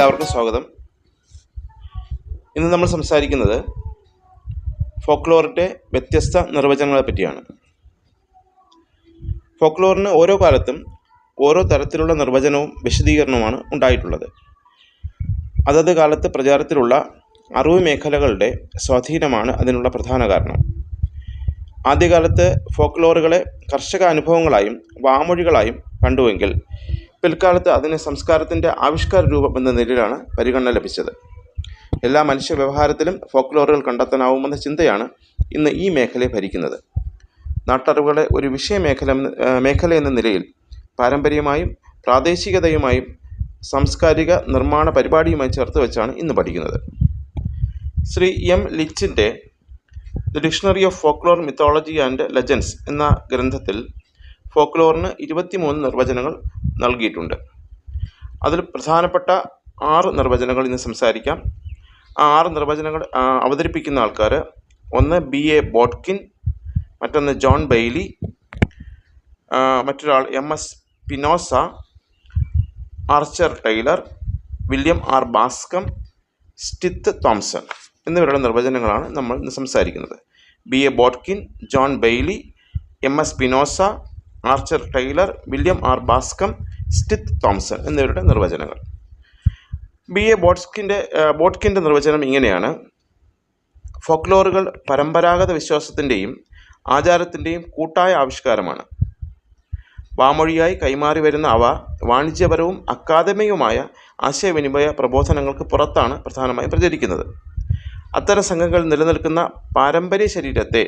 എല്ലാവർക്കും സ്വാഗതം. ഇന്ന് നമ്മൾ സംസാരിക്കുന്നത് ഫോക്ലോറിന്റെ വ്യത്യസ്ത നിർവചനങ്ങളെ പറ്റിയാണ്. ഫോക്ലോറിന് ഓരോ കാലത്തും ഓരോ തരത്തിലുള്ള നിർവചനവും വിശദീകരണവുമാണ് ഉണ്ടായിട്ടുള്ളത്. അതത് കാലത്ത് പ്രചാരത്തിലുള്ള അറിവ് മേഖലകളുടെ സ്വാധീനമാണ് അതിനുള്ള പ്രധാന കാരണം. ആദ്യകാലത്ത് ഫോക്ലോറുകളെ കർഷക അനുഭവങ്ങളായും വാമൊഴികളായും കണ്ടുവെങ്കിൽ പിൽക്കാലത്ത് അതിന് സംസ്കാരത്തിന്റെ ആവിഷ്കാര രൂപം എന്ന നിലയിലാണ് പരിഗണന ലഭിച്ചത്. എല്ലാ മനുഷ്യ വ്യവഹാരത്തിലും ഫോക്ലോറുകൾ കണ്ടെത്താനാവുമെന്ന ചിന്തയാണ് ഇന്ന് ഈ മേഖലയെ ഭരിക്കുന്നത്. നാട്ടറിവുകളെ ഒരു വിഷയമേഖല മേഖല എന്ന നിലയിൽ പാരമ്പര്യമായും പ്രാദേശികതയുമായും സാംസ്കാരിക നിർമ്മാണ പരിപാടിയുമായി ചേർത്ത് വെച്ചാണ് ഇന്ന് പഠിക്കുന്നത്. Shri M ലിച്ചിന്റെ the dictionary of folklore mythology and legends എന്ന ഗ്രന്ഥത്തിൽ ഫോക്ലോറിന് ഇരുപത്തിമൂന്ന് നിർവചനങ്ങൾ നൽകിയിട്ടുണ്ട്. അതിൽ പ്രധാനപ്പെട്ട ആറ് നിർവചനങ്ങൾ ഇന്ന് സംസാരിക്കാം. ആ ആറ് നിർവചനങ്ങൾ അവതരിപ്പിക്കുന്ന ആൾക്കാർ ഒന്ന് ബി എ ബോട്ട്കിൻ മറ്റൊന്ന് ജോൺ ബെയ്ലി മറ്റൊരാൾ M S Pinosa Archer Taylor William R Bascom Stith Thompson എന്നിവരുടെ നിർവചനങ്ങളാണ് നമ്മൾ ഇന്ന് സംസാരിക്കുന്നത്. B A Botkin John Bailey M S Pinosa Archer Taylor William R Bascom Stith Thompson എന്നിവരുടെ നിർവചനങ്ങൾ. ബി എ ബോട്ട്സ്കിന്റെ ബോട്ട്കിന്റെ നിർവചനം ഇങ്ങനെയാണ്. ഫോക്ലോറുകൾ പരമ്പരാഗത വിശ്വാസത്തിന്റെയും ആചാരത്തിന്റെയും കൂട്ടായ ആവിഷ്കാരമാണ്. വാമൊഴിയായി കൈമാറി വരുന്ന അവ വാണിജ്യപരവും അക്കാദമികവുമായ ആശയവിനിമയ പ്രബോധനങ്ങൾക്ക് പുറത്താണ് പ്രധാനമായും പ്രചരിക്കുന്നത്. അത്തരം സംഘങ്ങൾ നിലനിൽക്കുന്ന പാരമ്പര്യ ശരീരത്തെ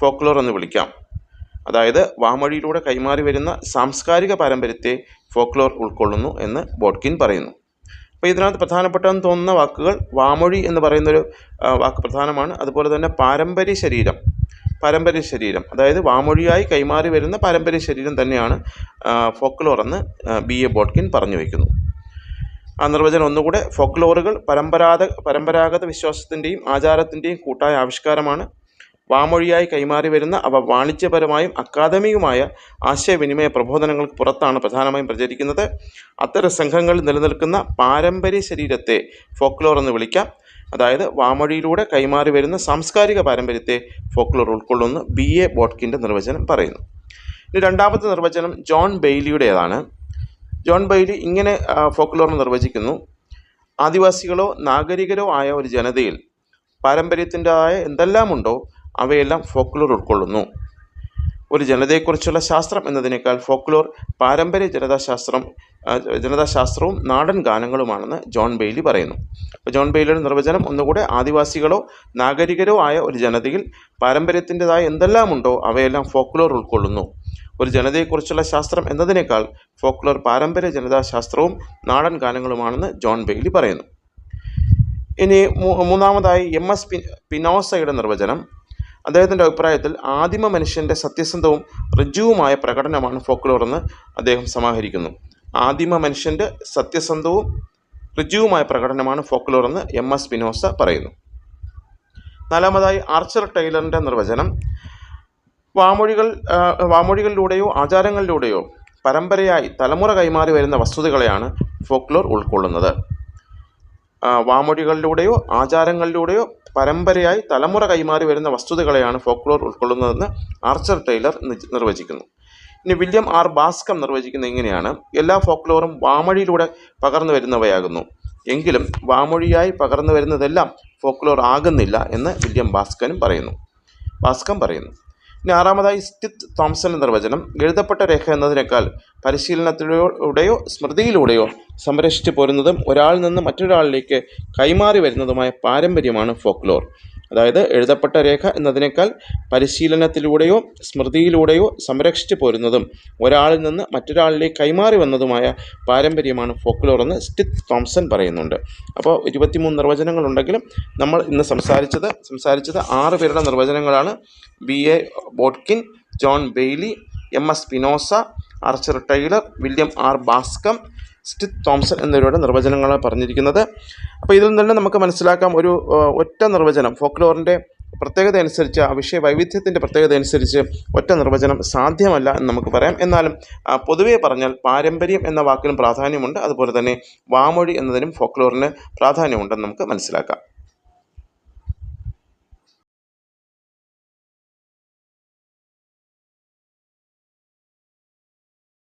ഫോക്ലോർ എന്ന് വിളിക്കാം. അതായത് വാമൊഴിയിലൂടെ കൈമാറി വരുന്ന സാംസ്കാരിക പാരമ്പര്യത്തെ ഫോക്ലോർ ഉൾക്കൊള്ളുന്നു എന്ന് ബോഡ്കിൻ പറയുന്നു. അപ്പോൾ ഇതിനകത്ത് പ്രധാനപ്പെട്ടതെന്ന് തോന്നുന്ന വാക്കുകൾ വാമൊഴി എന്ന് പറയുന്നൊരു വാക്ക് പ്രധാനമാണ്. അതുപോലെ തന്നെ പാരമ്പര്യ ശരീരം പാരമ്പര്യ ശരീരം അതായത് വാമൊഴിയായി കൈമാറി വരുന്ന പാരമ്പര്യ ശരീരം തന്നെയാണ് ഫോക്ലോർ എന്ന് ബി. എ. ബോട്ട്കിൻ പറഞ്ഞു വയ്ക്കുന്നു ആ നിർവചനം ഒന്നുകൂടെ ഫോക്ലോറുകൾ പരമ്പരാഗത പരമ്പരാഗത വിശ്വാസത്തിന്റെയും ആചാരത്തിന്റെയും കൂട്ടായ ആവിഷ്കാരമാണ്. വാമൊഴിയായി കൈമാറി വരുന്ന അവ വാണിജ്യപരമായും അക്കാദമികമായ ആശയവിനിമയ പ്രബോധനങ്ങൾക്ക് പുറത്താണ് പ്രധാനമായും പ്രചരിക്കുന്നത്. അത്തരം സംഘങ്ങളിൽ നിലനിൽക്കുന്ന പാരമ്പര്യ ശരീരത്തെ ഫോക്ലോർ എന്ന് വിളിക്കാം. അതായത് വാമൊഴിയിലൂടെ കൈമാറി വരുന്ന സാംസ്കാരിക പാരമ്പര്യത്തെ ഫോക്ലോർ ഉൾക്കൊള്ളുന്നു. ബി. എ. ബോട്ട്കിന്റെ നിർവചനം പറയുന്നു. ഇനി രണ്ടാമത്തെ നിർവചനം ജോൺ ബെയ്ലിയുടേതാണ്. ജോൺ ബെയ്ലി ഇങ്ങനെ ഫോക്ലോർ നിർവചിക്കുന്നു. ആദിവാസികളോ നാഗരികരോ ആയ ഒരു ജനതയിൽ പാരമ്പര്യത്തിന്റെതായ എന്തെല്ലാമുണ്ടോ? അവയെല്ലാം ഫോക്ലോർ ഉൾക്കൊള്ളുന്നു. ഒരു ജനതയെക്കുറിച്ചുള്ള ശാസ്ത്രം എന്നതിനേക്കാൾ ഫോക്ലോർ പാരമ്പര്യ ജനതാശാസ്ത്രം ജനതാശാസ്ത്രവും നാടൻ ഗാനങ്ങളുമാണെന്ന് ജോൺ ബെയ്ലി പറയുന്നു. അപ്പോൾ ജോൺ ബെയ്ലിയുടെ നിർവചനം ഒന്നുകൂടെ ആദിവാസികളോ നാഗരികരോ ആയ ഒരു ജനതയിൽ പാരമ്പര്യത്തിന്റെതായ എന്തെല്ലാമുണ്ടോ അവയെല്ലാം ഫോക്ലോർ ഉൾക്കൊള്ളുന്നു. ഒരു ജനതയെക്കുറിച്ചുള്ള ശാസ്ത്രം എന്നതിനേക്കാൾ ഫോക്ലോർ പാരമ്പര്യ ജനതാശാസ്ത്രവും നാടൻ ഗാനങ്ങളുമാണെന്ന് ജോൺ ബെയ്ലി പറയുന്നു. ഇനി മൂന്നാമതായി എം എസ് പിനോസയുടെ നിർവചനം. അദ്ദേഹത്തിന്റെ അഭിപ്രായത്തിൽ ആദിമ മനുഷ്യന്റെ സത്യസന്ധവും ഋജുവുമായ പ്രകടനമാണ് ഫോക്ലോർ എന്ന് അദ്ദേഹം സമാഹരിക്കുന്നു. ആദിമ മനുഷ്യന്റെ സത്യസന്ധവും ഋജുവുമായ പ്രകടനമാണ് ഫോക്ലോർ എന്ന് എം എസ് പിനോസ പറയുന്നു. നാലാമതായി ആർച്ചർ ടൈലറിന്റെ നിർവചനം. വാമൊഴികൾ വാമൊഴികളിലൂടെയോ ആചാരങ്ങളിലൂടെയോ പരമ്പരയായി തലമുറ കൈമാറി വരുന്ന വസ്തുതകളെയാണ് ഫോക്ലോർ ഉൾക്കൊള്ളുന്നത്. വാമൊഴികളിലൂടെയോ ആചാരങ്ങളിലൂടെയോ പരമ്പരയായി തലമുറ കൈമാറി വരുന്ന വസ്തുതകളെയാണ് ഫോക്ലോർ ഉൾക്കൊള്ളുന്നതെന്ന് ആർച്ചർ ടൈലർ നിർവചിക്കുന്നു. ഇനി വില്യം ആർ ബാസ്കം നിർവചിക്കുന്നത് ഇങ്ങനെയാണ് എല്ലാ ഫോക്ലോറും വാമൊഴിയിലൂടെ പകർന്നു വരുന്നവയാകുന്നു. എങ്കിലും വാമൊഴിയായി പകർന്നു വരുന്നതെല്ലാം ഫോക്ലോർ ആകുന്നില്ല എന്ന് വില്യം ബാസ്കനും പറയുന്നു. ബാസ്കം പറയുന്നു ഇനി ആറാമതായി സ്റ്റിത്ത് തോംസന്റെ നിർവചനം. എഴുതപ്പെട്ട രേഖ എന്നതിനേക്കാൾ പരിശീലനത്തിലൂടെയോ സ്മൃതിയിലൂടെയോ സംരക്ഷിച്ചു പോരുന്നതും ഒരാളിൽ നിന്ന് മറ്റൊരാളിലേക്ക് കൈമാറി വരുന്നതുമായ പാരമ്പര്യമാണ് ഫോക്ലോർ. അതായത് എഴുതപ്പെട്ട രേഖ എന്നതിനേക്കാൾ പരിശീലനത്തിലൂടെയോ സ്മൃതിയിലൂടെയോ സംരക്ഷിച്ചു പോരുന്നതും ഒരാളിൽ നിന്ന് മറ്റൊരാളിലേക്ക് കൈമാറി വന്നതുമായ പാരമ്പര്യമാണ് ഫോക്ലോർ എന്ന് സ്റ്റിത്ത് തോംസൺ പറയുന്നുണ്ട്. അപ്പോൾ ഇരുപത്തിമൂന്ന് നിർവചനങ്ങളുണ്ടെങ്കിലും നമ്മൾ ഇന്ന് സംസാരിച്ചത് സംസാരിച്ചത് ആറ് പേരുടെ നിർവചനങ്ങളാണ്. B A Botkin John Bailey M S Pinosa Archer Taylor William R Bascom Stith Thompson എന്നിവരുടെ നിർവചനങ്ങളാണ് പറഞ്ഞിരിക്കുന്നത്. അപ്പോൾ ഇതിൽ നിന്ന് നമുക്ക് മനസ്സിലാക്കാം ഒരു ഒറ്റ നിർവചനം ഫോക്ലോറിന്റെ പ്രത്യേകത അനുസരിച്ച് ആ വിഷയ വൈവിധ്യത്തിന്റെ പ്രത്യേകത അനുസരിച്ച് ഒറ്റ നിർവചനം സാധ്യമല്ല എന്ന് നമുക്ക് പറയാം. എന്നാലും പൊതുവേ പറഞ്ഞാൽ പാരമ്പര്യം എന്ന വാക്കിനും പ്രാധാന്യമുണ്ട്. അതുപോലെ തന്നെ വാമൊഴി എന്നതിനും ഫോക്ലോറിന് പ്രാധാന്യമുണ്ടെന്ന് നമുക്ക് മനസ്സിലാക്കാം.